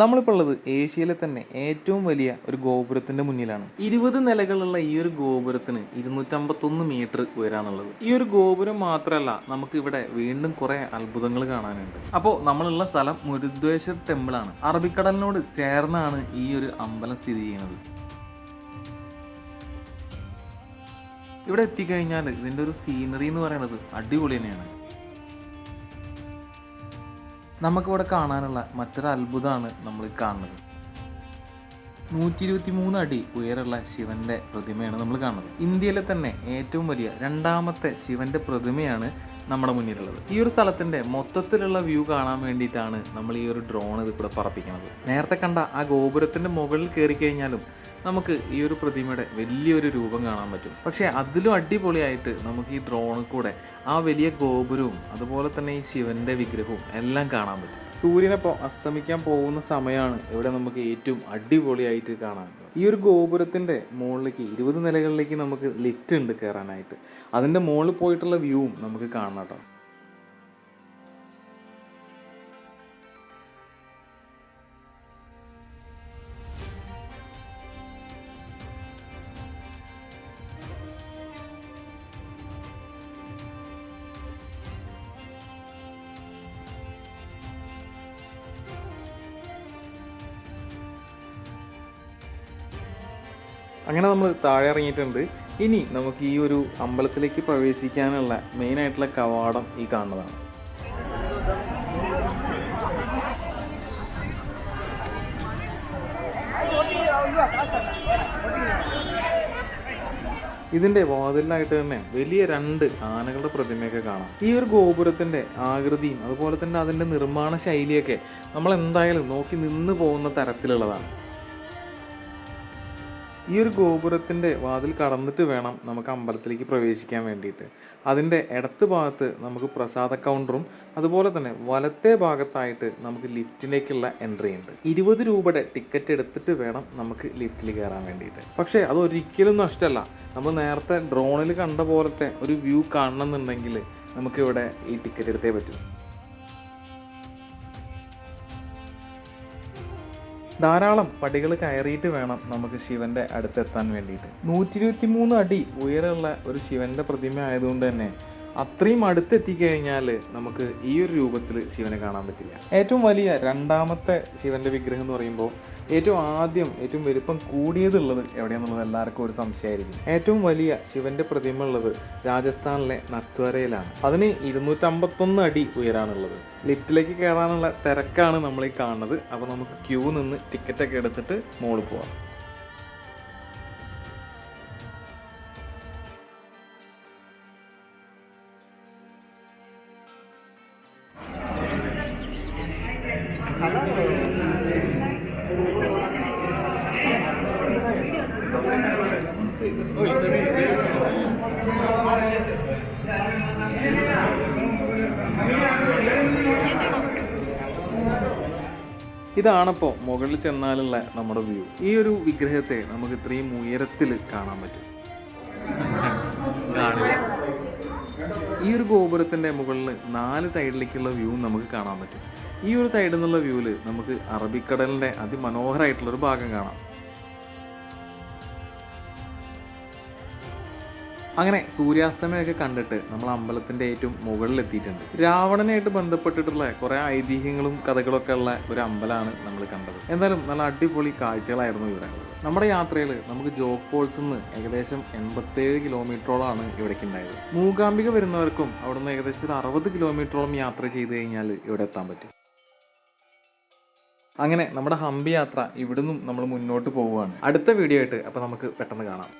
നമ്മളിപ്പോൾ ഉള്ളത് ഏഷ്യയിലെ തന്നെ ഏറ്റവും വലിയ ഒരു ഗോപുരത്തിന്റെ മുന്നിലാണ്. ഇരുപത് നിലകളുള്ള ഈ ഒരു ഗോപുരത്തിന് ഇരുന്നൂറ്റമ്പത്തൊന്ന് മീറ്റർ ഉയരാനുള്ളത് ഈ ഒരു ഗോപുരം മാത്രമല്ല നമുക്ക് ഇവിടെ വീണ്ടും കുറെ അത്ഭുതങ്ങൾ കാണാനുണ്ട്. അപ്പോൾ നമ്മളുള്ള സ്ഥലം മുരുദ്വേശ്വർ ടെമ്പിൾ ആണ്. അറബിക്കടലിനോട് ചേർന്നാണ് ഈ ഒരു അമ്പലം സ്ഥിതി ചെയ്യുന്നത്. ഇവിടെ എത്തിക്കഴിഞ്ഞാൽ ഇതിന്റെ ഒരു സീനറി എന്ന് പറയുന്നത് അടിപൊളി തന്നെയാണ്. നമുക്കിവിടെ കാണാനുള്ള മറ്റൊരു അത്ഭുതമാണ് നമ്മൾ കാണുന്നത്. നൂറ്റി ഇരുപത്തി മൂന്ന് അടി ഉയരമുള്ള ശിവന്റെ പ്രതിമയാണ് നമ്മൾ കാണുന്നത്. ഇന്ത്യയിലെ തന്നെ ഏറ്റവും വലിയ രണ്ടാമത്തെ ശിവന്റെ പ്രതിമയാണ് നമ്മുടെ മുന്നിലുള്ളത്. ഈ ഒരു സ്ഥലത്തിന്റെ മൊത്തത്തിലുള്ള വ്യൂ കാണാൻ വേണ്ടിയിട്ടാണ് നമ്മൾ ഈ ഒരു ഡ്രോൺ ഇത് കൂടെ പറപ്പിക്കുന്നത്. നേരത്തെ കണ്ട ആ ഗോപുരത്തിന്റെ മുകളിൽ കയറി കഴിഞ്ഞാലും നമുക്ക് ഈ ഒരു പ്രതിമയുടെ വലിയൊരു രൂപം കാണാൻ പറ്റും. പക്ഷേ അതിലും അടിപൊളിയായിട്ട് നമുക്ക് ഈ ഡ്രോണിൽ കൂടെ ആ വലിയ ഗോപുരവും അതുപോലെ തന്നെ ഈ ശിവന്റെ വിഗ്രഹവും എല്ലാം കാണാൻ പറ്റും. സൂര്യനപ്പോൾ അസ്തമിക്കാൻ പോകുന്ന സമയമാണ് ഇവിടെ നമുക്ക് ഏറ്റവും അടിപൊളിയായിട്ട് കാണാൻ ഈ ഒരു ഗോപുരത്തിന്റെ മുകളിലേക്ക് ഇരുപത് നിലകളിലേക്ക് നമുക്ക് ലിഫ്റ്റ് ഉണ്ട് കയറാനായിട്ട് അതിന്റെ മുകളിൽ പോയിട്ടുള്ള വ്യൂവും നമുക്ക് കാണണം കേട്ടോ. അങ്ങനെ നമ്മൾ താഴെ ഇറങ്ങിയിട്ടുണ്ട്. ഇനി നമുക്ക് ഈ ഒരു അമ്പലത്തിലേക്ക് പ്രവേശിക്കാനുള്ള മെയിൻ ആയിട്ടുള്ള കവാടം ഈ കാണുന്നതാണ്. ഇതിന്റെ വാതിലിനായിട്ട് തന്നെ വലിയ രണ്ട് ആനകളുടെ പ്രതിമയൊക്കെ കാണാം. ഈ ഒരു ഗോപുരത്തിന്റെ ആകൃതിയും അതുപോലെ തന്നെ അതിന്റെ നിർമ്മാണ ശൈലിയൊക്കെ നമ്മൾ എന്തായാലും നോക്കി നിന്ന് പോകുന്ന തരത്തിലുള്ളതാണ്. ഈ ഒരു ഗോപുരത്തിന്റെ വാതിൽ കടന്നിട്ട് വേണം നമുക്ക് അമ്പലത്തിലേക്ക് പ്രവേശിക്കാൻ വേണ്ടിയിട്ട്. അതിന്റെ ഇടത്ത് ഭാഗത്ത് നമുക്ക് പ്രസാദ കൗണ്ടറും അതുപോലെ തന്നെ വലത്തെ ഭാഗത്തായിട്ട് നമുക്ക് ലിഫ്റ്റിലേക്കുള്ള എൻട്രി ഉണ്ട്. ഇരുപത് രൂപയുടെ ടിക്കറ്റ് എടുത്തിട്ട് വേണം നമുക്ക് ലിഫ്റ്റിൽ കയറാൻ വേണ്ടിയിട്ട്. പക്ഷേ അത് ഒരിക്കലും നഷ്ടമല്ല. നമ്മൾ നേരത്തെ ഡ്രോണിൽ കണ്ട പോലത്തെ ഒരു വ്യൂ കാണണമെന്നുണ്ടെങ്കിൽ നമുക്കിവിടെ ഈ ടിക്കറ്റ് എടുത്തേ പറ്റൂ. ധാരാളം പടികൾ കയറിയിട്ട് വേണം നമുക്ക് ശിവന്റെ അടുത്തെത്താൻ വേണ്ടിയിട്ട്. നൂറ്റി ഇരുപത്തി മൂന്ന് അടി ഉയരമുള്ള ഒരു ശിവന്റെ പ്രതിമ ആയതുകൊണ്ട് തന്നെ അത്രയും അടുത്തെത്തിക്കഴിഞ്ഞാൽ നമുക്ക് ഈ ഒരു രൂപത്തിൽ ശിവനെ കാണാൻ പറ്റില്ല. ഏറ്റവും വലിയ രണ്ടാമത്തെ ശിവന്റെ വിഗ്രഹം എന്ന് പറയുമ്പോൾ ഏറ്റവും ആദ്യം ഏറ്റവും വലുപ്പം കൂടിയതുള്ളത് എവിടെയാണെന്നുള്ളത് എല്ലാവർക്കും ഒരു സംശയമായിരിക്കും. ഏറ്റവും വലിയ ശിവന്റെ പ്രതിമ ഉള്ളത് രാജസ്ഥാനിലെ നത്വരയിലാണ്. അതിന് ഇരുന്നൂറ്റമ്പത്തൊന്ന് അടി ഉയരാണുള്ളത്. ലിഫ്റ്റിലേക്ക് കയറാനുള്ള തിരക്കാണ് നമ്മൾ ഈ കാണുന്നത്. അപ്പോൾ നമുക്ക് ക്യൂ നിന്ന് ടിക്കറ്റൊക്കെ എടുത്തിട്ട് മോളിൽ പോവാം. ഇതാണപ്പോൾ മുകളിൽ ചെന്നാലുള്ള നമ്മുടെ വ്യൂ. ഈ ഒരു വിഗ്രഹത്തെ നമുക്ക് ഇത്രയും ഉയരത്തിൽ കാണാൻ പറ്റും. ഈ ഒരു ഗോപുരത്തിന്റെ മുകളിൽ നാല് സൈഡിലേക്കുള്ള വ്യൂ നമുക്ക് കാണാൻ പറ്റും. ഈ ഒരു സൈഡിൽ നിന്നുള്ള വ്യൂവിൽ നമുക്ക് അറബിക്കടലിന്റെ അതിമനോഹരായിട്ടുള്ള ഒരു ഭാഗം കാണാം. അങ്ങനെ സൂര്യാസ്തമയമൊക്കെ കണ്ടിട്ട് നമ്മൾ അമ്പലത്തിന്റെ ഏറ്റവും മുകളിൽ എത്തിയിട്ടുണ്ട് രാവണനായിട്ട് ബന്ധപ്പെട്ടിട്ടുള്ള കുറേ ഐതിഹ്യങ്ങളും കഥകളൊക്കെ ഉള്ള ഒരു അമ്പലമാണ് നമ്മൾ കണ്ടത്. എന്തായാലും നല്ല അടിപൊളി കാഴ്ചകളായിരുന്നു ഇവിടെ. നമ്മുടെ യാത്രയിൽ നമുക്ക് ജോഗ് ഫോൾസ് നിന്ന് ഏകദേശം എൺപത്തേഴ് കിലോമീറ്ററോളാണ് ഇവിടേക്ക് ഉണ്ടായത്. മൂകാംബിക വരുന്നവർക്കും അവിടുന്ന് ഏകദേശം ഒരു അറുപത് കിലോമീറ്ററോളം യാത്ര ചെയ്ത് കഴിഞ്ഞാൽ ഇവിടെ എത്താൻ പറ്റും. അങ്ങനെ നമ്മുടെ ഹംപി യാത്ര ഇവിടുന്നും നമ്മൾ മുന്നോട്ട് പോവുകയാണ്. അടുത്ത വീഡിയോ ആയിട്ട് അപ്പോൾ നമുക്ക് പെട്ടെന്ന് കാണാം.